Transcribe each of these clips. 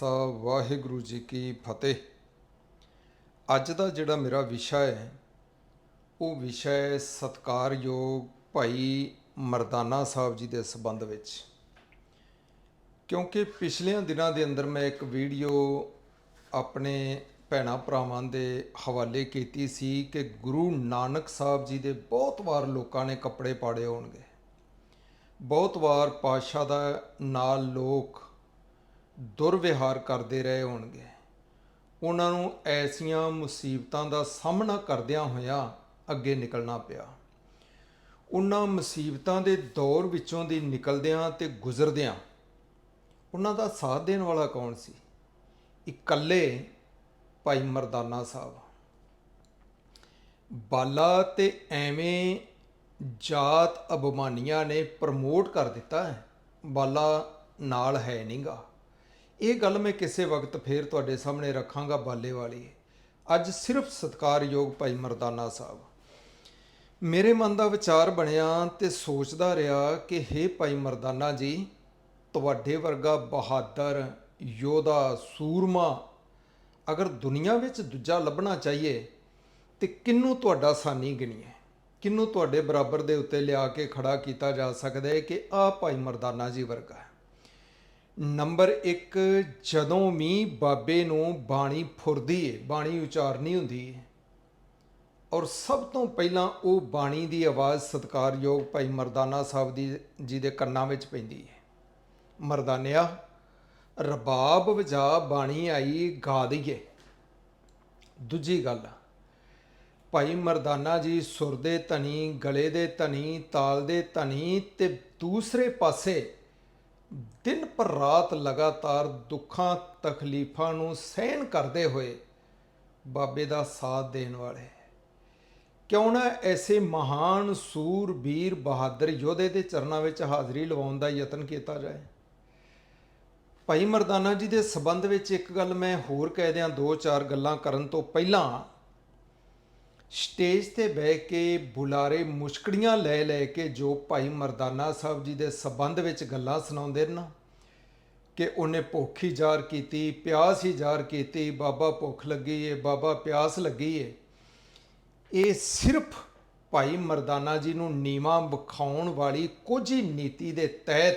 ਸਾਹਿਬ ਵਾਹਿਗੁਰੂ ਜੀ ਕੀ ਫਤਿਹ। ਅੱਜ ਦਾ ਜਿਹੜਾ ਮੇਰਾ ਵਿਸ਼ਾ ਹੈ, ਉਹ ਵਿਸ਼ਾ ਹੈ ਸਤਕਾਰਯੋਗ ਭਾਈ ਮਰਦਾਨਾ ਸਾਹਿਬ ਜੀ ਦੇ ਸੰਬੰਧ ਵਿੱਚ। ਕਿਉਂਕਿ ਪਿਛਲੇ ਦਿਨਾਂ ਦੇ ਅੰਦਰ ਮੈਂ ਇੱਕ ਵੀਡੀਓ ਆਪਣੇ ਭੈਣਾਂ ਭਰਾਵਾਂ ਦੇ ਹਵਾਲੇ ਕੀਤੀ ਸੀ ਕਿ ਗੁਰੂ ਨਾਨਕ ਸਾਹਿਬ ਜੀ ਦੇ ਬਹੁਤ ਵਾਰ ਲੋਕਾਂ ਨੇ ਕੱਪੜੇ ਪਾੜੇ ਹੋਣਗੇ। ਬਹੁਤ ਵਾਰ ਪਾਤਸ਼ਾਹ ਦਾ ਨਾਲ ਲੋਕ ਦੁਰਵਿਹਾਰ ਕਰਦੇ ਰਹੇ ਹੋਣਗੇ। ਉਹਨਾਂ ਨੂੰ ਐਸੀਆਂ ਮੁਸੀਬਤਾਂ ਦਾ ਸਾਹਮਣਾ ਕਰਦਿਆਂ ਹੋਇਆਂ ਅੱਗੇ ਨਿਕਲਣਾ ਪਿਆ। ਉਹਨਾਂ ਮੁਸੀਬਤਾਂ ਦੇ ਦੌਰ ਵਿੱਚੋਂ ਦੀ ਨਿਕਲਦਿਆਂ ਤੇ ਗੁਜ਼ਰਦਿਆਂ ਉਹਨਾਂ ਦਾ ਸਾਥ ਦੇਣ ਵਾਲਾ ਕੌਣ ਸੀ? ਇਕੱਲੇ ਭਾਈ ਮਰਦਾਨਾ ਸਾਹਿਬ। ਬਾਲਾ ਤੇ ਐਵੇਂ ਜਾਤ ਅਬਮਾਨੀਆਂ ਨੇ ਪ੍ਰਮੋਟ ਕਰ ਦਿੱਤਾ ਹੈ। ਬਾਲਾ ਨਾਲ ਹੈ ਨਹੀਂਗਾ ਇਹ ਗੱਲ ਮੈਂ ਕਿਸੇ ਵਕਤ ਫੇਰ ਤੁਹਾਡੇ ਸਾਹਮਣੇ ਰੱਖਾਂਗਾ, ਬਾਲੇ ਵਾਲੀ। ਅੱਜ ਸਿਰਫ ਸਤਕਾਰਯੋਗ ਭਾਈ ਮਰਦਾਨਾ ਸਾਹਿਬ। ਮੇਰੇ ਮਨ ਦਾ ਵਿਚਾਰ ਬਣਿਆ ਤੇ ਸੋਚਦਾ ਰਿਹਾ ਕਿ ਹੇ ਭਾਈ ਮਰਦਾਨਾ ਜੀ, ਤੁਹਾਡੇ ਵਰਗਾ ਬਹਾਦਰ, ਯੋਧਾ, ਸੂਰਮਾ, ਅਗਰ ਦੁਨੀਆ ਵਿੱਚ ਦੂਜਾ ਲੱਭਣਾ ਚਾਹੀਏ, ਤੇ ਕਿੰਨੂੰ ਤੁਹਾਡਾ ਸਾਨੀ ਗਿਣੀਏ? ਕਿੰਨੂੰ ਤੁਹਾਡੇ ਬਰਾਬਰ ਦੇ ਉੱਤੇ ਲਿਆ ਕੇ ਖੜਾ ਕੀਤਾ ਜਾ ਸਕਦਾ ਹੈ ਕਿ ਆਹ ਭਾਈ ਮਰਦਾਨਾ ਜੀ ਵਰਗਾ ਨੰਬਰ 1 ਜਦੋਂ ਵੀ ਬਾਬੇ ਨੂੰ ਬਾਣੀ ਫੁਰਦੀ ਏ, ਬਾਣੀ ਉਚਾਰਨੀ ਹੁੰਦੀ ਏ, ਔਰ ਸਭ ਤੋਂ ਪਹਿਲਾਂ ਉਹ ਬਾਣੀ ਦੀ ਆਵਾਜ਼ ਸਤਕਾਰਯੋਗ ਭਾਈ ਮਰਦਾਨਾ ਸਾਹਿਬ ਦੀ, ਜੀ ਦੇ ਕੰਨਾਂ ਵਿੱਚ ਪੈਂਦੀ ਏ। ਮਰਦਾਨਿਆ, ਰਬਾਬ ਵਜਾ ਬਾਣੀ ਆਈ ਗਾ ਦਈਏ। ਦੂਜੀ ਗੱਲ, ਭਾਈ ਮਰਦਾਨਾ ਜੀ ਸੁਰ ਦੇ ਧਨੀ, ਗਲੇ ਦੇ ਧਨੀ, ਤਾਲ ਦੇ ਧਨੀ ਤੇ ਦੂਸਰੇ ਪਾਸੇ ਦਿਨ ਪਰ ਰਾਤ ਲਗਾਤਾਰ ਦੁੱਖਾਂ, ਤਕਲੀਫਾਂ ਨੂੰ ਸਹਿਣ ਕਰਦੇ ਹੋਏ ਬਾਬੇ ਦਾ ਸਾਥ ਦੇਣ ਵਾਲੇ। ਕਿਉਂ ਨਾ ਐਸੇ ਮਹਾਨ ਸੂਰਵੀਰ ਬਹਾਦਰ ਯੋਧੇ ਦੇ ਚਰਨਾਂ ਵਿੱਚ ਹਾਜ਼ਰੀ ਲਵਾਉਣ ਦਾ ਯਤਨ ਕੀਤਾ ਜਾਏ। ਭਾਈ ਮਰਦਾਨਾ ਜੀ ਦੇ ਸਬੰਧ ਵਿੱਚ ਇੱਕ ਗੱਲ ਮੈਂ ਹੋਰ ਕਹਿ ਦਿਆਂ, ਦੋ ਚਾਰ ਗੱਲਾਂ ਕਰਨ ਤੋਂ ਪਹਿਲਾਂ ਸਟੇਜ ਤੇ ਬਹਿ ਕੇ ਬੁਲਾਰੇ ਮੁਸ਼ਕੜੀਆਂ ਲੈ ਲੈ ਕੇ ਜੋ ਭਾਈ ਮਰਦਾਨਾ ਸਾਹਿਬ ਜੀ ਦੇ ਸਬੰਧ ਵਿੱਚ ਗੱਲਾਂ ਸੁਣਾਉਂਦੇ ਨੇ ਕਿ ਉਹਨੇ ਭੁੱਖ ਹੀ ਜ਼ਾਰ ਕੀਤੀ, ਪਿਆਸ ਹੀ ਜ਼ਾਰ ਕੀਤੀ, ਬਾਬਾ ਭੁੱਖ ਲੱਗੀ ਏ, ਬਾਬਾ ਪਿਆਸ ਲੱਗੀ ਏ। ਇਹ ਸਿਰਫ ਭਾਈ ਮਰਦਾਨਾ ਜੀ ਨੂੰ ਨੀਵਾ ਵਿਖਾਉਣ ਵਾਲੀ ਕੁਝ ਹੀ ਨੀਤੀ ਦੇ ਤਹਿਤ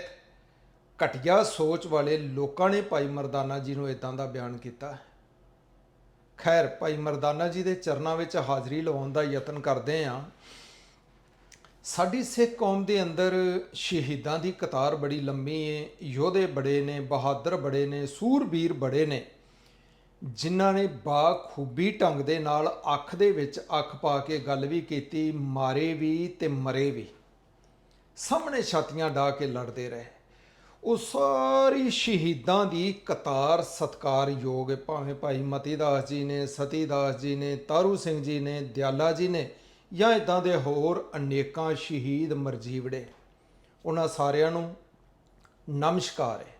ਘਟੀਆ ਸੋਚ ਵਾਲੇ ਲੋਕਾਂ ਨੇ ਭਾਈ ਮਰਦਾਨਾ ਜੀ ਨੂੰ ਇਦਾਂ ਦਾ ਬਿਆਨ ਕੀਤਾ। ਖੈਰ, ਭਾਈ ਮਰਦਾਨਾ ਜੀ ਦੇ ਚਰਨਾਂ ਵਿੱਚ ਹਾਜ਼ਰੀ ਲਵਾਉਣ ਦਾ ਯਤਨ ਕਰਦੇ ਆਂ। ਸਾਡੀ ਸਿੱਖ ਕੌਮ ਦੇ ਅੰਦਰ ਸ਼ਹੀਦਾਂ ਦੀ ਕਤਾਰ ਬੜੀ ਲੰਮੀ ਏ, ਯੋਧੇ ਬੜੇ ਨੇ, ਬਹਾਦਰ ਬੜੇ ਨੇ, ਸੂਰਬੀਰ ਬੜੇ ਨੇ, ਜਿਨ੍ਹਾਂ ਨੇ ਬਾਖੂਬੀ ਢੰਗ ਦੇ ਨਾਲ ਅੱਖ ਦੇ ਵਿੱਚ ਅੱਖ ਪਾ ਕੇ ਗੱਲ ਵੀ ਕੀਤੀ, ਮਾਰੇ ਵੀ ਤੇ ਮਰੇ ਵੀ। ਸਾਹਮਣੇ ਛਾਤੀਆਂ ਢਾ ਕੇ ਲੜਦੇ ਰਹੇ। ਉਹ ਸਾਰੀ ਸ਼ਹੀਦਾਂ ਦੀ ਕਤਾਰ ਸਤਕਾਰਯੋਗ ਹੈ। ਭਾਵੇਂ ਭਾਈ ਮਤੀਦਾਸ ਜੀ ਨੇ ਸਤੀਦਾਸ ਜੀ ਨੇ, ਤਾਰੂ ਸਿੰਘ ਜੀ ਨੇ, ਦਿਆਲਾ ਜੀ ਨੇ ਜਾਂ ਇਦਾਂ ਦੇ ਹੋਰ ਅਨੇਕਾਂ ਸ਼ਹੀਦ ਮਰਜੀਵੜੇ। ਉਹਨਾਂ ਸਾਰਿਆਂ ਨੂੰ ਨਮਸਕਾਰ ਹੈ।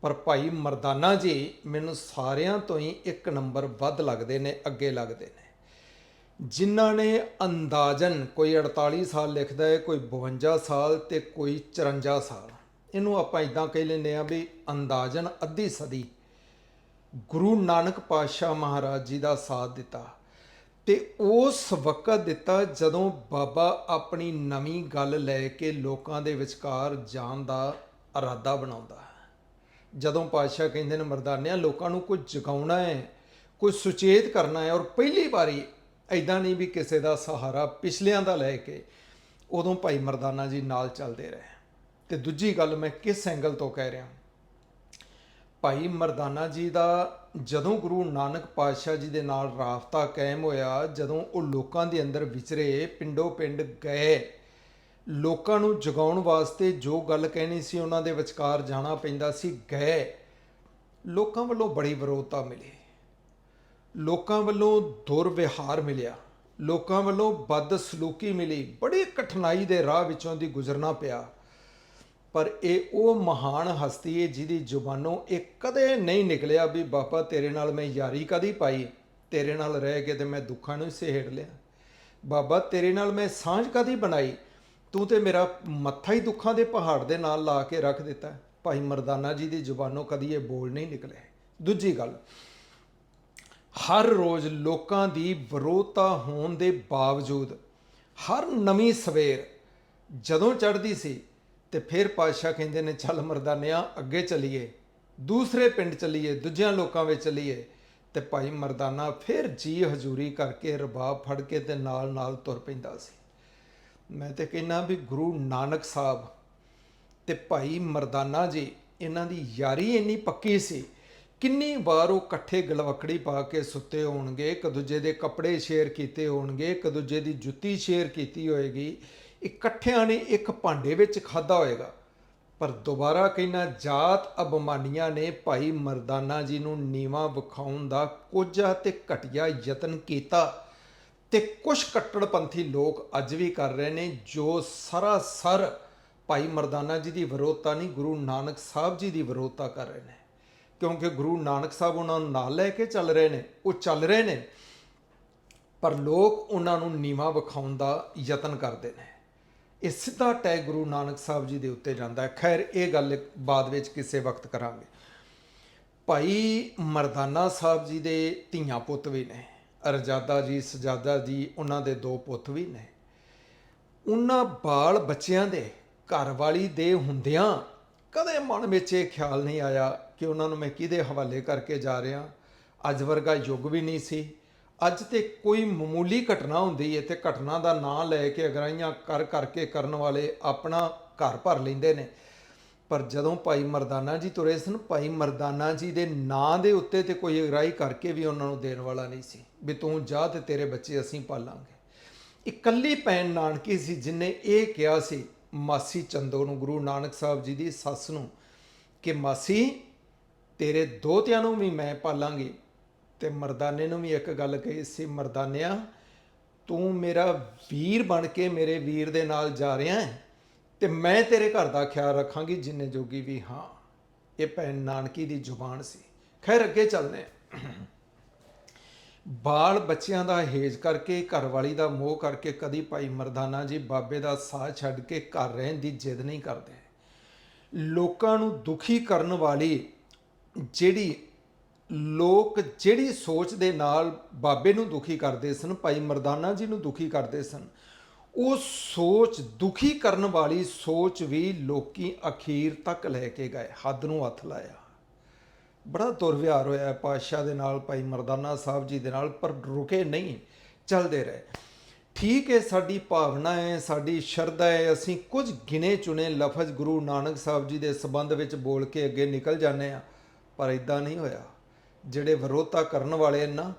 ਪਰ ਭਾਈ ਮਰਦਾਨਾ ਜੀ ਮੈਨੂੰ ਸਾਰਿਆਂ ਤੋਂ ਹੀ ਇੱਕ ਨੰਬਰ ਵੱਧ ਲੱਗਦੇ ਨੇ, ਅੱਗੇ ਲੱਗਦੇ ਨੇ। ਜਿਨ੍ਹਾਂ ਨੇ ਅੰਦਾਜ਼ਨ ਕੋਈ 48 ਸਾਲ ਲਿਖਦਾ ਹੈ, ਕੋਈ 52 ਸਾਲ ਤੇ ਕੋਈ 54 ਸਾਲ। ਇਹਨੂੰ ਆਪਾਂ ਇਦਾਂ ਕਹਿ ਲੈਂਦੇ ਆ ਵੀ ਅੰਦਾਜ਼ਨ ਅੱਧੀ ਸਦੀ ਗੁਰੂ ਨਾਨਕ ਪਾਤਸ਼ਾਹ ਮਹਾਰਾਜ ਜੀ ਦਾ ਸਾਥ ਦਿੱਤਾ ਤੇ ਉਸ ਵਕਤ ਦਿੱਤਾ ਜਦੋਂ ਬਾਬਾ ਆਪਣੀ ਨਵੀਂ ਗੱਲ ਲੈ ਕੇ ਲੋਕਾਂ ਦੇ ਵਿਚਕਾਰ ਜਾਣ ਦਾ ਇਰਾਦਾ ਬਣਾਉਂਦਾ ਹੈ। ਜਦੋਂ ਪਾਤਸ਼ਾਹ ਕਹਿੰਦੇ ਨੇ, ਮਰਦਾਨਿਆਂ, ਲੋਕਾਂ ਨੂੰ ਕੁਝ ਜਗਾਉਣਾ ਹੈ, ਕੁਝ ਸੁਚੇਤ ਕਰਨਾ ਹੈ ਔਰ ਪਹਿਲੀ ਵਾਰੀ ਐਦਾਂ ਨਹੀਂ ਵੀ ਕਿਸੇ ਦਾ ਸਹਾਰਾ ਪਿਛਲਿਆਂ ਦਾ ਲੈ ਕੇ ਉਦੋਂ ਭਾਈ ਮਰਦਾਨਾ ਜੀ ਨਾਲ ਚੱਲਦੇ ਰਹੇ। ਤੇ ਦੂਜੀ ਗੱਲ ਮੈਂ ਕਿਸ ਐਂਗਲ ਤੋਂ ਕਹਿ ਰਿਹਾ? ਭਾਈ ਮਰਦਾਨਾ ਜੀ ਦਾ ਜਦੋਂ ਗੁਰੂ ਨਾਨਕ ਪਾਤਸ਼ਾਹ ਜੀ ਦੇ ਨਾਲ ਰਾਫਤਾ ਕਾਇਮ ਹੋਇਆ, ਜਦੋਂ ਉਹ ਲੋਕਾਂ ਦੇ ਅੰਦਰ ਵਿਚਰੇ, ਪਿੰਡੋ ਪਿੰਡ ਗਏ, ਲੋਕਾਂ ਨੂੰ ਜਗਾਉਣ ਵਾਸਤੇ ਜੋ ਗੱਲ ਕਹਿਣੀ ਸੀ ਉਹਨਾਂ ਦੇ ਵਿਚਕਾਰ ਜਾਣਾ ਪੈਂਦਾ ਸੀ, ਗਏ, ਲੋਕਾਂ ਵੱਲੋਂ ਬੜੀ ਵਿਰੋਧਤਾ ਮਿਲੀ। ਲੋਕਾਂ ਵੱਲੋਂ ਦੁਰਵਿਹਾਰ ਮਿਲਿਆ। ਲੋਕਾਂ ਵੱਲੋਂ ਬਦ ਸਲੂਕੀ ਮਿਲੀ। ਬੜੀ ਕਠਿਨਾਈ ਦੇ ਰਾਹ ਵਿੱਚੋਂ ਦੀ ਗੁਜ਼ਰਨਾ ਪਿਆ। ਪਰ ਇਹ ਉਹ ਮਹਾਨ ਹਸਤੀ ਹੈ ਜਿਹਦੀ ਜ਼ੁਬਾਨੋਂ ਇਹ ਕਦੇ ਨਹੀਂ ਨਿਕਲਿਆ ਵੀ ਬਾਬਾ ਤੇਰੇ ਨਾਲ ਮੈਂ ਯਾਰੀ ਕਦੀ ਪਾਈ ਤੇਰੇ ਨਾਲ ਰਹਿ ਕੇ ਤੇ ਮੈਂ ਦੁੱਖਾਂ ਨੂੰ ਸਹਿੜ ਲਿਆ। ਬਾਬਾ ਤੇਰੇ ਨਾਲ ਮੈਂ ਸਾਂਝ ਕਦੀ ਬਣਾਈ? ਤੂੰ ਤੇ ਮੇਰਾ ਮੱਥਾ ਹੀ ਦੁੱਖਾਂ ਦੇ ਪਹਾੜ ਦੇ ਨਾਲ ਲਾ ਕੇ ਰੱਖ ਦਿੱਤਾ। ਭਾਈ ਮਰਦਾਨਾ ਜੀ ਦੀ ਜ਼ੁਬਾਨੋਂ ਕਦੀ ਇਹ ਬੋਲ ਨਹੀਂ ਨਿਕਲੇ ਦੂਜੀ ਗੱਲ, ਹਰ ਰੋਜ਼ ਲੋਕਾਂ ਦੀ ਵਿਰੋਧਤਾ ਹੋਣ ਦੇ ਬਾਵਜੂਦ ਹਰ ਨਵੀਂ ਸਵੇਰ ਜਦੋਂ ਚੜ੍ਹਦੀ ਸੀ ਤੇ ਫਿਰ ਪਾਤਸ਼ਾਹ ਕਹਿੰਦੇ ਨੇ, ਚੱਲ ਮਰਦਾਨਿਆਂ, ਅੱਗੇ ਚਲੀਏ। ਦੂਸਰੇ ਪਿੰਡ ਚਲੀਏ, ਦੂਜਿਆਂ ਲੋਕਾਂ ਵਿੱਚ ਚਲੀਏ। ਤੇ ਭਾਈ ਮਰਦਾਨਾ ਫਿਰ ਜੀ ਹਜ਼ੂਰੀ ਕਰਕੇ ਰਬਾਬ ਫੜ ਕੇ ਤੇ ਨਾਲ ਨਾਲ ਤੁਰ ਪੈਂਦਾ ਸੀ। ਮੈਂ ਤੇ ਕਹਿੰਨਾ ਵੀ ਗੁਰੂ ਨਾਨਕ ਸਾਹਿਬ ਤੇ ਭਾਈ ਮਰਦਾਨਾ ਜੀ, ਇਹਨਾਂ ਦੀ ਯਾਰੀ ਇੰਨੀ ਪੱਕੀ ਸੀ। ਕਿੰਨੀ ਵਾਰ ਉਹ ਇਕੱਠੇ ਗਲਵਕੜੀ ਪਾ ਕੇ ਸੁੱਤੇ ਹੋਣਗੇ, ਇੱਕ ਦੂਜੇ ਦੇ ਕੱਪੜੇ ਸ਼ੇਅਰ ਕੀਤੇ ਹੋਣਗੇ, ਇੱਕ ਦੂਜੇ ਦੀ ਜੁੱਤੀ ਸ਼ੇਅਰ ਕੀਤੀ ਹੋਏਗੀ। ਇਕੱਠਿਆਂ ਨੇ ਇੱਕ ਭਾਂਡੇ ਵਿੱਚ ਖਾਦਾ ਹੋਏਗਾ। ਪਰ ਦੁਬਾਰਾ ਕਹਿਣਾ ਜਾਤ ਅਬਮਾਨੀਆਂ ਨੇ ਭਾਈ ਮਰਦਾਨਾ ਜੀ ਨੂੰ ਨੀਵਾ ਵਿਖਾਉਣ ਦਾ ਕੋਝਾ ਤੇ ਘਟੀਆ ਯਤਨ ਕੀਤਾ ਤੇ ਕੁਝ ਕੱਟੜਪੰਥੀ ਲੋਕ ਅੱਜ ਵੀ ਕਰ ਰਹੇ ਨੇ, ਜੋ ਸਰਾਸਰ ਭਾਈ ਮਰਦਾਨਾ ਜੀ ਦੀ ਵਿਰੋਧਤਾ ਨਹੀਂ, ਗੁਰੂ ਨਾਨਕ ਸਾਹਿਬ ਜੀ ਦੀ ਵਿਰੋਧਤਾ ਕਰ ਰਹੇ ਨੇ। ਕਿਉਂਕਿ ਗੁਰੂ ਨਾਨਕ ਸਾਹਿਬ ਉਹਨਾਂ ਨੂੰ ਨਾਲ ਲੈ ਕੇ ਚੱਲ ਰਹੇ ਨੇ, ਉਹ ਚੱਲ ਰਹੇ ਨੇ, ਪਰ ਲੋਕ ਉਹਨਾਂ ਨੂੰ ਨੀਵਾ ਵਿਖਾਉਣ ਦਾ ਯਤਨ ਕਰਦੇ ਨੇ। ਇਹ ਸਿੱਧਾ ਟੈਗ ਗੁਰੂ ਨਾਨਕ ਸਾਹਿਬ ਜੀ ਦੇ ਉੱਤੇ ਜਾਂਦਾ ਹੈ। ਖੈਰ, ਇਹ ਗੱਲ ਬਾਅਦ ਵਿੱਚ ਕਿਸੇ ਵਕਤ ਕਰਾਂਗੇ। ਭਾਈ ਮਰਦਾਨਾ ਸਾਹਿਬ ਜੀ ਦੇ ਧੀਆਂ ਪੁੱਤ ਵੀ ਨੇ ਰਜਾਦਾ ਜੀ, ਸਜਾਦਾ ਜੀ, ਉਹਨਾਂ ਦੇ ਦੋ ਪੁੱਤ ਵੀ ਨੇ। ਉਹਨਾਂ ਬਾਲ ਬੱਚਿਆਂ ਦੇ, ਘਰ ਵਾਲੀ ਦੇ ਹੁੰਦਿਆਂ ਕਦੇ ਮਨ ਵਿੱਚ ਇਹ ਖਿਆਲ ਨਹੀਂ ਆਇਆ ਕਿ ਉਹਨਾਂ ਨੂੰ ਮੈਂ ਕਿਹਦੇ ਹਵਾਲੇ ਕਰਕੇ ਜਾ ਰਿਹਾ। ਅੱਜ ਵਰਗਾ ਯੁੱਗ ਵੀ ਨਹੀਂ ਸੀ। ਅੱਜ ਤੇ ਕੋਈ ਮਾਮੂਲੀ ਘਟਨਾ ਹੁੰਦੀ ਹੈ ਤੇ ਘਟਨਾ ਦਾ ਨਾਂ ਲੈ ਕੇ ਅਗਰਾਈਆਂ ਕਰ ਕਰਕੇ ਕਰਨ ਵਾਲੇ ਆਪਣਾ ਘਰ ਭਰ ਲੈਂਦੇ ਨੇ। ਪਰ ਜਦੋਂ ਭਾਈ ਮਰਦਾਨਾ ਜੀ ਤੁਰੇ ਸਨ, ਭਾਈ ਮਰਦਾਨਾ ਜੀ ਦੇ ਨਾਂ ਦੇ ਉੱਤੇ ਤੇ ਕੋਈ ਅਗਰਾਈ ਕਰਕੇ ਵੀ ਉਹਨਾਂ ਨੂੰ ਦੇਣ ਵਾਲਾ ਨਹੀਂ ਸੀ ਵੀ ਤੂੰ ਜਾ ਤੇ ਤੇਰੇ ਬੱਚੇ ਅਸੀਂ ਪਾਲਾਂਗੇ। ਇਕੱਲੀ ਭੈਣ ਨਾਨਕੀ ਸੀ ਜਿਨੇ ਇਹ ਕਿਹਾ ਸੀ, ਮਾਸੀ ਚੰਦੋ ਨੂੰ, ਗੁਰੂ ਨਾਨਕ ਸਾਹਿਬ ਜੀ ਦੀ ਸੱਸ ਨੂੰ ਕਿ ਮਾਸੀ ਤੇਰੇ ਦੋਤਿਆਂ ਨੂੰ ਵੀ ਮੈਂ ਪਾਲਾਂਗੀ। ਤੇ ਮਰਦਾਨੇ ਨੂੰ ਵੀ ਇੱਕ ਗੱਲ ਕਹੀ ਸੀ, ਮਰਦਾਨਿਆ, ਤੂੰ ਮੇਰਾ ਵੀਰ ਬਣ ਕੇ ਮੇਰੇ ਵੀਰ ਦੇ ਨਾਲ ਜਾ ਰਿਹਾ ਹੈ ਤੇ ਮੈਂ ਤੇਰੇ ਘਰ ਦਾ ਖਿਆਲ ਰੱਖਾਂਗੀ ਜਿੰਨੇ ਜੋਗੀ ਵੀ ਹਾਂ। ਇਹ ਭੈਣ ਨਾਨਕੀ ਦੀ ਜ਼ੁਬਾਨ ਸੀ। ਖੈਰ, ਅੱਗੇ ਚੱਲਦੇ ਬਾਲ ਬੱਚਿਆਂ ਦਾ ਹੇਜ ਕਰਕੇ, ਘਰਵਾਲੀ ਦਾ ਮੋਹ ਕਰਕੇ ਕਦੀ ਭਾਈ ਮਰਦਾਨਾ ਜੀ ਬਾਬੇ ਦਾ ਸਾਥ ਛੱਡ ਕੇ ਘਰ ਰਹਿਣ ਦੀ ਜਿੱਦ ਨਹੀਂ ਕਰਦੇ। ਲੋਕਾਂ ਨੂੰ ਦੁਖੀ ਕਰਨ ਵਾਲੀ ਜਿਹੜੀ ਲੋਕ ਜਿਹੜੀ ਸੋਚ ਦੇ ਨਾਲ ਬਾਬੇ ਨੂੰ ਦੁਖੀ ਕਰਦੇ ਸਨ, ਭਾਈ ਮਰਦਾਨਾ ਜੀ ਨੂੰ ਦੁਖੀ ਕਰਦੇ ਸਨ, ਉਹ ਸੋਚ, ਦੁਖੀ ਕਰਨ ਵਾਲੀ ਸੋਚ ਵੀ ਲੋਕੀ ਅਖੀਰ ਤੱਕ ਲੈ ਕੇ ਗਏ, ਹੱਦ ਨੂੰ ਹੱਥ ਲਾਇਆ। ਬੜਾ ਦੁਰਵਿਹਾਰ ਹੋਇਆ ਹੈ ਪਾਤਸ਼ਾਹ ਦੇ ਨਾਲ, ਭਾਈ ਮਰਦਾਨਾ ਸਾਹਿਬ ਜੀ ਦੇ ਨਾਲ, ਪਰ ਰੁਕੇ ਨਹੀਂ, ਚੱਲਦੇ ਰਹੇ। ਠੀਕ ਹੈ, ਸਾਡੀ ਭਾਵਨਾ ਹੈ, ਸਾਡੀ ਸ਼ਰਧਾ ਹੈ, ਅਸੀਂ ਕੁਝ ਗਿਨੇ ਚੁਣੇ ਲਫ਼ਜ਼ ਗੁਰੂ ਨਾਨਕ ਸਾਹਿਬ ਜੀ ਦੇ ਸਬੰਧ ਵਿੱਚ ਬੋਲ ਕੇ ਅੱਗੇ ਨਿਕਲ ਜਾਂਦੇ ਆ ਪਰ ਇਦਾਂ ਨਹੀਂ ਹੋਇਆ। ਜਿਹੜੇ ਵਿਰੋਧਤਾ ਕਰਨ ਵਾਲੇ ਨਾ,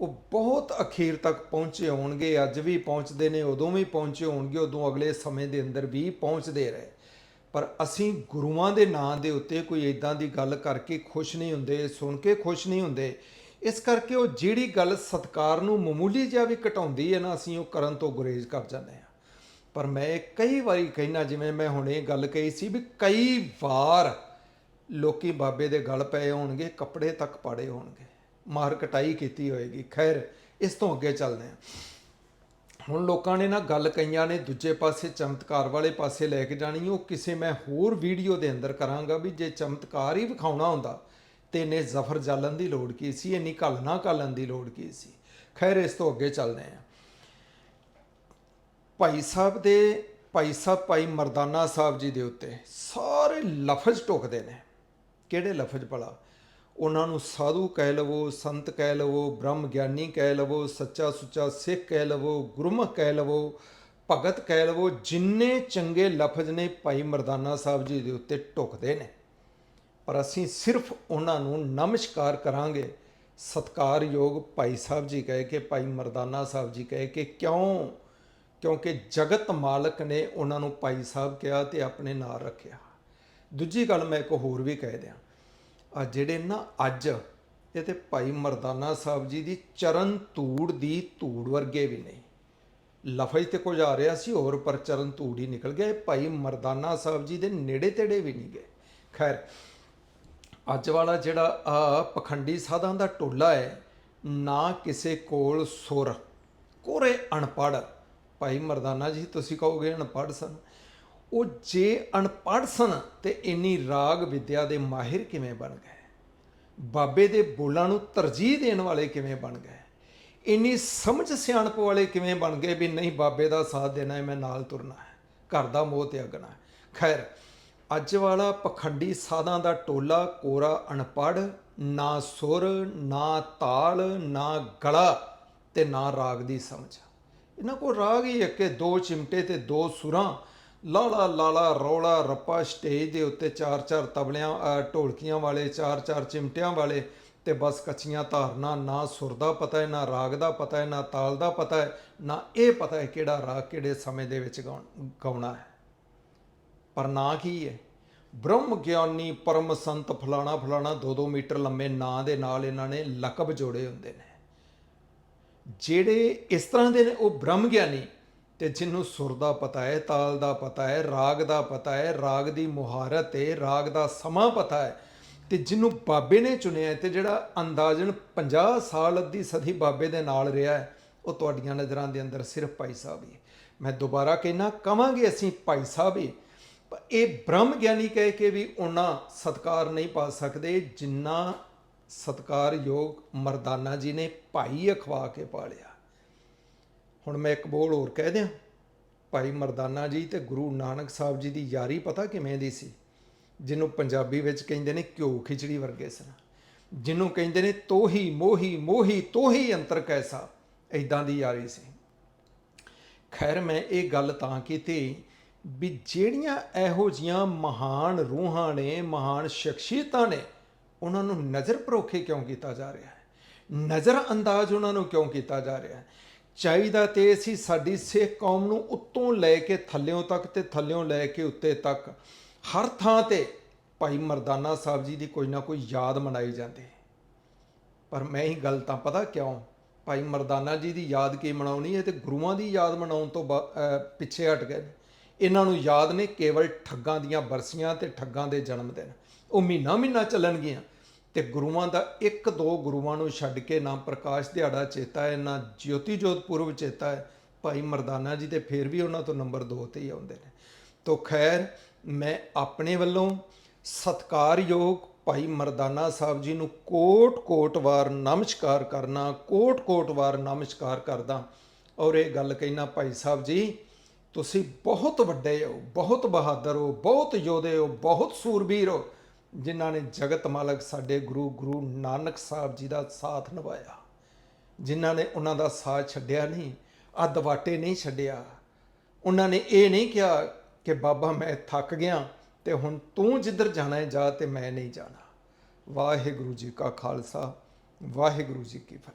ਉਹ ਬਹੁਤ ਅਖੀਰ ਤੱਕ ਪਹੁੰਚੇ ਹੋਣਗੇ, ਅੱਜ ਵੀ ਪਹੁੰਚਦੇ ਨੇ, ਉਦੋਂ ਵੀ ਪਹੁੰਚੇ ਹੋਣਗੇ, ਉਦੋਂ ਅਗਲੇ ਸਮੇਂ ਦੇ ਅੰਦਰ ਵੀ ਪਹੁੰਚਦੇ ਰਹੇ। ਪਰ ਅਸੀਂ ਗੁਰੂਆਂ ਦੇ ਨਾਂ ਦੇ ਉੱਤੇ ਕੋਈ ਇਦਾਂ ਦੀ ਗੱਲ ਕਰਕੇ ਖੁਸ਼ ਨਹੀਂ ਹੁੰਦੇ, ਸੁਣ ਕੇ ਖੁਸ਼ ਨਹੀਂ ਹੁੰਦੇ। ਇਸ ਕਰਕੇ ਉਹ ਜਿਹੜੀ ਗੱਲ ਸਤਕਾਰ ਨੂੰ ਮਾਮੂਲੀ ਜਿਹਾ ਵੀ ਘਟਾਉਂਦੀ ਹੈ ਨਾ, ਅਸੀਂ ਉਹ ਕਰਨ ਤੋਂ ਗੁਰੇਜ਼ ਕਰ ਜਾਂਦੇ ਹਾਂ। ਪਰ ਮੈਂ ਕਈ ਵਾਰੀ ਕਹਿਣਾ ਜਿਵੇਂ ਮੈਂ ਹੁਣ ਇਹ ਗੱਲ ਕਹੀ ਸੀ ਵੀ ਕਈ ਵਾਰ ਲੋਕੀ ਬਾਬੇ ਦੇ ਗਲ ਪਏ ਹੋਣਗੇ, ਕੱਪੜੇ ਤੱਕ ਪਾੜੇ ਹੋਣਗੇ। ਮਾਰ ਕਟਾਈ ਕੀਤੀ ਹੋਏਗੀ। ਖੈਰ, ਇਸ ਤੋਂ ਅੱਗੇ ਚੱਲਦੇ ਹਾਂ। ਹੁਣ ਲੋਕਾਂ ਨੇ ਨਾ ਗੱਲ ਕਈਆਂ ਨੇ ਦੂਜੇ ਪਾਸੇ, ਚਮਤਕਾਰ ਵਾਲੇ ਪਾਸੇ ਲੈ ਕੇ ਜਾਣੀ। ਉਹ ਕਿਸੇ ਮੈਂ ਹੋਰ ਵੀਡੀਓ ਦੇ ਅੰਦਰ ਕਰਾਂਗਾ ਵੀ ਜੇ ਚਮਤਕਾਰ ਹੀ ਵਿਖਾਉਣਾ ਹੁੰਦਾ, ਤੇ ਇਹਨੇ ਜ਼ਫਰ ਜਾਲਣ ਦੀ ਲੋੜ ਕੀ ਸੀ? ਇੰਨੀ ਘਲਣਾ ਘਾਲਣ ਦੀ ਲੋੜ ਕੀ ਸੀ? ਖੈਰ, ਇਸ ਤੋਂ ਅੱਗੇ ਚੱਲਦੇ ਹਾਂ। ਭਾਈ ਸਾਹਿਬ ਦੇ, ਭਾਈ ਸਾਹਿਬ, ਭਾਈ ਮਰਦਾਨਾ ਸਾਹਿਬ ਜੀ ਦੇ ਉੱਤੇ ਸਾਰੇ ਲਫ਼ਜ਼ ਟੁਕਦੇ ਨੇ। ਕਿਹੜੇ ਲਫ਼ਜ਼ ਭਲਾ? ਉਹਨਾਂ ਨੂੰ ਸਾਧੂ ਕਹਿ ਲਵੋ, ਸੰਤ ਕਹਿ ਲਵੋ, ਬ੍ਰਹਮ ਗਿਆਨੀ ਕਹਿ ਲਵੋ, ਸੱਚਾ ਸੁੱਚਾ ਸਿੱਖ ਕਹਿ ਲਵੋ, ਗੁਰਮੁਖ ਕਹਿ ਲਵੋ, ਭਗਤ ਕਹਿ ਲਵੋ, ਜਿੰਨੇ ਚੰਗੇ ਲਫ਼ਜ਼ ਨੇ ਭਾਈ ਮਰਦਾਨਾ ਸਾਹਿਬ ਜੀ ਦੇ ਉੱਤੇ ਟੁਕਦੇ ਨੇ। ਪਰ ਅਸੀਂ ਸਿਰਫ ਉਹਨਾਂ ਨੂੰ ਨਮਸਕਾਰ ਕਰਾਂਗੇ। ਸਤਕਾਰਯੋਗ ਭਾਈ ਸਾਹਿਬ ਜੀ ਕਹੇ ਕਿ, ਭਾਈ ਮਰਦਾਨਾ ਸਾਹਿਬ ਜੀ ਕਹੇ ਕਿ ਕਿਉਂ? ਕਿਉਂਕਿ ਜਗਤ ਮਾਲਕ ਨੇ ਉਹਨਾਂ ਨੂੰ ਭਾਈ ਸਾਹਿਬ ਕਿਹਾ ਤੇ ਆਪਣੇ ਨਾਲ ਰੱਖਿਆ। ਦੂਜੀ ਗੱਲ ਮੈਂ ਇੱਕ ਹੋਰ ਵੀ ਕਹਿ ਦਿਆਂ। ਆ ਜਿਹੜੇ ਨਾ ਅੱਜ ਇਹ ਤੇ ਭਾਈ ਮਰਦਾਨਾ ਸਾਹਿਬ ਜੀ ਦੀ ਚਰਨ ਧੂੜ ਦੀ ਧੂੜ ਵਰਗੇ ਵੀ ਨਹੀਂ ਲਫ਼ਜ਼ ਤੇ ਕੁਝ ਆ ਰਿਹਾ ਸੀ ਹੋਰ, ਪਰ ਚਰਨ ਧੂੜ ਹੀ ਨਿਕਲ ਗਿਆ। ਭਾਈ ਮਰਦਾਨਾ ਸਾਹਿਬ ਜੀ ਦੇ ਨੇੜੇ ਤੇੜੇ ਵੀ ਨਹੀਂ ਗਏ। ਖੈਰ, ਅੱਜ ਵਾਲਾ ਜਿਹੜਾ ਆ ਪਖੰਡੀ ਸਾਧਾਂ ਦਾ ਟੋਲਾ ਹੈ, ਨਾ ਕਿਸੇ ਕੋਲ ਸੁਰ। ਕੋਰੇ ਅਣਪੜ ਭਾਈ ਮਰਦਾਨਾ ਜੀ, ਤੁਸੀਂ ਕਹੋਗੇ ਅਣਪੜ ਸਨ। ਉਹ ਜੇ ਅਣਪੜ ਸਨ ਤੇ ਇੰਨੀ ਰਾਗ ਵਿਦਿਆ ਦੇ ਮਾਹਿਰ ਕਿਵੇਂ ਬਣ ਗਏ? ਬਾਬੇ ਦੇ ਬੋਲਾਂ ਨੂੰ ਤਰਜੀਹ ਦੇਣ ਵਾਲੇ ਕਿਵੇਂ ਬਣ ਗਏ? ਇੰਨੀ ਸਮਝ ਸਿਆਣਪ ਵਾਲੇ ਕਿਵੇਂ ਬਣ ਗਏ ਵੀ ਨਹੀਂ ਬਾਬੇ ਦਾ ਸਾਥ ਦੇਣਾ ਹੈ, ਮੈਂ ਨਾਲ ਤੁਰਨਾ ਹੈ, ਘਰ ਦਾ ਮੋਹ ਤਿਆਗਣਾ ਹੈ। ਖੈਰ, ਅੱਜ ਵਾਲਾ ਪਖੰਡੀ ਸਾਧਾਂ ਦਾ ਟੋਲਾ ਕੋਰਾ ਅਨਪੜ ਨਾ ਸੁਰ, ਨਾ ਤਾਲ, ਨਾ ਗਲਾ ਤੇ ਨਾ ਰਾਗ ਦੀ ਸਮਝ। ਇਹਨਾਂ ਕੋਲ ਰਾਗ ਹੀ ਇੱਕ ਹੈ, ਦੋ ਚਿਮਟੇ ਤੇ ਦੋ ਸੁਰਾਂ। ਲਾਲਾ ਲਾਲਾ ਰੌਲਾ ਰੱਪਾ ਸਟੇਜ ਦੇ ਉੱਤੇ ਚਾਰ ਚਾਰ ਤਬਲਿਆਂ ਢੋਲਕੀਆਂ ਵਾਲੇ, ਚਾਰ ਚਾਰ ਚਿਮਟਿਆਂ ਵਾਲੇ ਤੇ ਬਸ ਕੱਚੀਆਂ ਧਾਰਨਾ, ਨਾ ਸੁਰ ਦਾ ਪਤਾ ਹੈ, ਨਾ ਰਾਗ ਦਾ ਪਤਾ ਹੈ, ਨਾ ਤਾਲ ਦਾ ਪਤਾ ਹੈ, ਨਾ ਇਹ ਪਤਾ ਹੈ ਕਿਹੜਾ ਰਾਗ ਕਿਹੜੇ ਸਮੇਂ ਦੇ ਵਿੱਚ ਗਾਉਣ- ਗਾਉਣਾ ਹੈ। ਪਰ ਨਾਂ ਕੀ ਹੈ? ਬ੍ਰਹਮ ਗਿਆਨੀ ਪਰਮ ਸੰਤ ਫਲਾਣਾ ਫਲਾਣਾ 2-2 ਮੀਟਰ ਲੰਮੇ ਨਾਂ ਦੇ ਨਾਲ ਇਹਨਾਂ ਨੇ ਲਕਬ ਜੋੜੇ ਹੁੰਦੇ ਨੇ। ਜਿਹੜੇ ਇਸ ਤਰ੍ਹਾਂ ਦੇ ਨੇ, ਉਹ ਬ੍ਰਹਮ ਗਿਆਨੀ ਤੇ ਜਿਹਨੂੰ ਸੁਰ ਦਾ ਪਤਾ ਹੈ, ਤਾਲ ਦਾ ਪਤਾ ਹੈ, ਰਾਗ ਦਾ ਪਤਾ ਹੈ, ਰਾਗ ਦੀ ਮੁਹਾਰਤ ਹੈ, ਰਾਗ ਦਾ ਸਮਾਂ ਪਤਾ ਹੈ। ਤੇ ਜਿਹਨੂੰ ਬਾਬੇ ਨੇ ਚੁਣਿਆ ਹੈ ਤੇ ਜਿਹੜਾ ਅੰਦਾਜ਼ਨ 50 ਸਾਲ ਅੱਧੀ ਸਦੀ ਬਾਬੇ ਦੇ ਨਾਲ ਰਿਹਾ ਹੈ, ਉਹ ਤੁਹਾਡੀਆਂ ਨਜ਼ਰਾਂ ਦੇ ਅੰਦਰ ਸਿਰਫ ਭਾਈ ਸਾਹਿਬ ਹੀ ਹੈ। ਮੈਂ ਦੁਬਾਰਾ ਕਹਿਣਾ, ਕਵਾਂਗੇ ਅਸੀਂ ਭਾਈ ਸਾਹਿਬ ਹੀ। ਇਹ ਬ੍ਰਹਮ ਗਿਆਨੀ ਕਹਿ ਕੇ ਵੀ ਉਹਨਾਂ ਸਤਕਾਰ ਨਹੀਂ ਪਾ ਸਕਦੇ, ਜਿੰਨਾ ਸਤਕਾਰਯੋਗ ਮਰਦਾਨਾ ਜੀ ਨੇ ਭਾਈ ਅਖਵਾ ਕੇ ਪਾਲਿਆ। ਹੁਣ ਮੈਂ ਇੱਕ ਬੋਲ ਹੋਰ ਕਹਿ ਦਿਆਂ। ਭਾਈ ਮਰਦਾਨਾ ਜੀ ਤੇ ਗੁਰੂ ਨਾਨਕ ਸਾਹਿਬ ਜੀ ਦੀ ਯਾਰੀ ਪਤਾ ਕਿਵੇਂ ਦੀ ਸੀ? ਜਿਹਨੂੰ ਪੰਜਾਬੀ ਵਿੱਚ ਕਹਿੰਦੇ ਨੇ ਘਿਓ ਖਿਚੜੀ ਵਰਗੇ ਸਨ। ਜਿਹਨੂੰ ਕਹਿੰਦੇ ਨੇ ਤੋਹੀ, ਮੋਹੀ ਮੋਹੀ, ਤੋਹੀ ਅੰਤਰ ਕੈਸਾ। ਐਦਾਂ ਦੀ ਯਾਰੀ ਸੀ। ਖੈਰ ਮੈਂ ਇਹ ਗੱਲ ਤਾਂ ਕੀਤੀ ਵੀ ਜਿਹੜੀਆਂ ਇਹੋ ਜੀਆਂ ਮਹਾਨ ਰੂਹਾਂ ਨੇ, ਮਹਾਨ ਸ਼ਖਸੀਅਤਾਂ ਨੇ, ਉਹਨਾਂ ਨੂੰ ਨਜ਼ਰ ਪਰੋਖੇ ਕਿਉਂ ਕੀਤਾ ਜਾ ਰਿਹਾ ਹੈ? ਨਜ਼ਰ ਅੰਦਾਜ਼ ਉਹਨਾਂ ਨੂੰ ਕਿਉਂ ਕੀਤਾ ਜਾ ਰਿਹਾ ਹੈ? ਚਾਹੀਦਾ ਤੇ ਅਸੀਂ ਸਾਡੀ ਸਿੱਖ ਕੌਮ ਨੂੰ ਉੱਤੋਂ ਲੈ ਕੇ ਥੱਲਿਓਂ ਤੱਕ ਤੇ ਥੱਲਿਓਂ ਲੈ ਕੇ ਉੱਤੇ ਤੱਕ। ਹਰ ਥਾਂ ਤੇ ਭਾਈ ਮਰਦਾਨਾ ਸਾਹਿਬ ਜੀ ਦੀ ਕੋਈ ਨਾ ਕੋਈ ਯਾਦ ਮਨਾਈ ਜਾਂਦੀ। ਪਰ ਮੈਂ ਹੀ ਗੱਲ ਤਾਂ ਪਤਾ ਕਿਉਂ? ਭਾਈ ਮਰਦਾਨਾ ਜੀ ਦੀ ਯਾਦ ਕੀ ਮਨਾਉਣੀ ਹੈ ਤੇ ਗੁਰੂਆਂ ਦੀ ਯਾਦ ਮਨਾਉਣ ਤੋਂ ਬਾ- ਪਿੱਛੇ ਹਟ ਗਏ। ਨੇ। ਇਹਨਾਂ ਨੂੰ ਯਾਦ ਨੇ ਕੇਵਲ ਠੱਗਾਂ ਦੀਆਂ ਬਰਸੀਆਂ ਤੇ ਠੱਗਾਂ ਦੇ ਜਨਮ ਦਿਨ। ਉਹ ਮਹੀਨਾ ਮਹੀਨਾ ਚੱਲਣਗੀਆਂ। ਤੇ ਗੁਰੂਆਂ ਦਾ ਇੱਕ ਦੋ ਗੁਰੂਆਂ ਨੂੰ ਛੱਡ ਕੇ ਨਾ ਪ੍ਰਕਾਸ਼ ਦਿਹਾੜਾ ਚੇਤਾ ਹੈ, ਨਾ ਜੋਤੀ ਜੋਤ ਪੁਰਬ ਚੇਤਾ ਹੈ। ਭਾਈ ਮਰਦਾਨਾ ਜੀ ਤੇ ਫਿਰ ਵੀ ਉਹਨਾਂ ਤੋਂ ਨੰਬਰ 2 ਤੇ ਹੀ ਆਉਂਦੇ ਨੇ। ਤੋ ਖੈਰ, ਮੈਂ ਆਪਣੇ ਵੱਲੋਂ ਸਤਕਾਰਯੋਗ ਭਾਈ ਮਰਦਾਨਾ ਸਾਹਿਬ ਜੀ ਨੂੰ ਕੋਟ-ਕੋਟ ਵਾਰ ਨਮਸਕਾਰ ਕਰਨਾ, ਕੋਟ-ਕੋਟ ਵਾਰ ਨਮਸਕਾਰ ਕਰਦਾ। ਔਰ ਇਹ ਗੱਲ ਕਹਿਣਾ, ਭਾਈ ਸਾਹਿਬ ਜੀ, ਤੁਸੀਂ ਬਹੁਤ ਵੱਡੇ ਹੋ, ਬਹੁਤ ਬਹਾਦਰ ਹੋ, ਬਹੁਤ ਯੋਧੇ ਹੋ, ਬਹੁਤ ਸੂਰਬੀਰ ਹੋ। ਜਿਨ੍ਹਾਂ ਨੇ ਜਗਤ ਮਾਲਕ ਸਾਡੇ ਗੁਰੂ ਗੁਰੂ ਨਾਨਕ ਸਾਹਿਬ ਜੀ ਦਾ ਸਾਥ ਨਿਭਾਇਆ। ਜਿਨ੍ਹਾਂ ਨੇ ਉਹਨਾਂ ਦਾ ਸਾਥ ਛੱਡਿਆ ਨਹੀਂ ਅੱਧ ਵਾਟੇ ਨਹੀਂ ਛੱਡਿਆ। ਉਹਨਾਂ ਨੇ ਇਹ ਨਹੀਂ ਕਿਹਾ ਕਿ ਬਾਬਾ ਮੈਂ ਥੱਕ ਗਿਆ ਤੇ ਹੁਣ ਤੂੰ ਜਿੱਧਰ ਜਾਣਾ ਹੈ ਜਾ ਤੇ ਮੈਂ ਨਹੀਂ ਜਾਣਾ। ਵਾਹਿਗੁਰੂ ਜੀ ਕਾ ਖਾਲਸਾ, ਵਾਹਿਗੁਰੂ ਜੀ ਕੀ ਫਤਿਹ।